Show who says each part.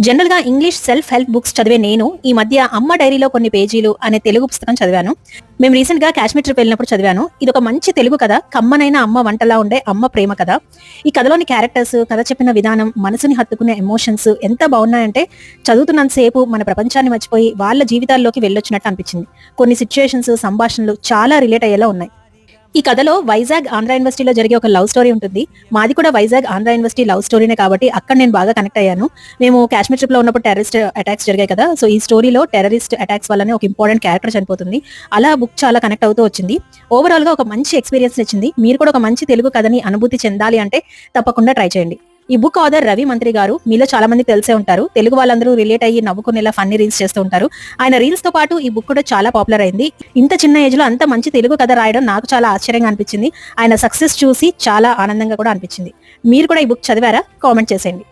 Speaker 1: జనరల్గా English self help books చదివే నేను ఈ మధ్య అమ్మ డైరీలో కొన్ని పేజీలు అనే తెలుగు పుస్తకం చదివాను. మేము రీసెంట్గా కాశ్మీర్ ట్రిప్ వెళ్ళినప్పుడు చదివాను. ఇది ఒక మంచి తెలుగు కథ కమ్మనైన అమ్మ వంటలా ఉండే అమ్మ ప్రేమ కథ. ఈ కథలోని క్యారెక్టర్స్ కథ చెప్పిన విధానం మనసుని హత్తుకునే ఎమోషన్స్ ఎంత బాగున్నాయంటే చదువుతున్నంతసేపు మన ప్రపంచాన్ని మర్చిపోయి వాళ్ళ జీవితాల్లోకి వెళ్ళొచ్చినట్టు అనిపించింది. కొన్ని సిచ్యుయేషన్స్ సంభాషణలు చాలా రిలేట్ అయ్యేలా ఉన్నాయి. ఈ కథలో వైజాగ్ ఆంధ్ర యూనివర్సిటీలో జరిగే ఒక లవ్ స్టోరీ ఉంటుంది. మాది కూడా వైజాగ్ ఆంధ్ర యూనివర్సిటీ లవ్ స్టోరీనే కాబట్టి అక్కడ నేను బాగా కనెక్ట్ అయ్యాను. మేము కాశ్మీర్ ట్రిప్లో ఉన్నప్పుడు టెర్రరిస్ట్ అటాక్స్ జరిగాయి కదా సో ఈ స్టోరీలో టెర్రరిస్ట్ అటాక్స్ వల్లనే ఒక ఇంపార్టెంట్ క్యారెక్టర్ చనిపోతుంది. అలా బుక్ చాలా కనెక్ట్ అవుతూ వచ్చింది. ఓవరాల్గా ఒక మంచి ఎక్స్పీరియన్స్ ఇచ్చింది మీరు కూడా ఒక మంచి తెలుగు కథని అనుభూతి చెందాలి అంటే తప్పకుండా ట్రై చేయండి. ఈ బుక్ ఆథర్ రవి మంత్రి గారు మీలో చాలా మంది తెలిసే ఉంటారు. తెలుగు వాళ్ళందరూ రిలేట్ అయ్యి నవ్వుకునేలా ఫన్నీ రీల్స్ చేస్తూ ఉంటారు. ఆయన రీల్స్తో పాటు ఈ బుక్ కూడా చాలా పాపులర్ అయింది. ఇంత చిన్న ఏజ్లో అంత మంచి తెలుగు కథ రాయడం నాకు చాలా ఆశ్చర్యంగా అనిపించింది. ఆయన సక్సెస్ చూసి చాలా ఆనందంగా కూడా అనిపించింది. మీరు కూడా ఈ బుక్ చదివారా? కామెంట్ చేసేయండి.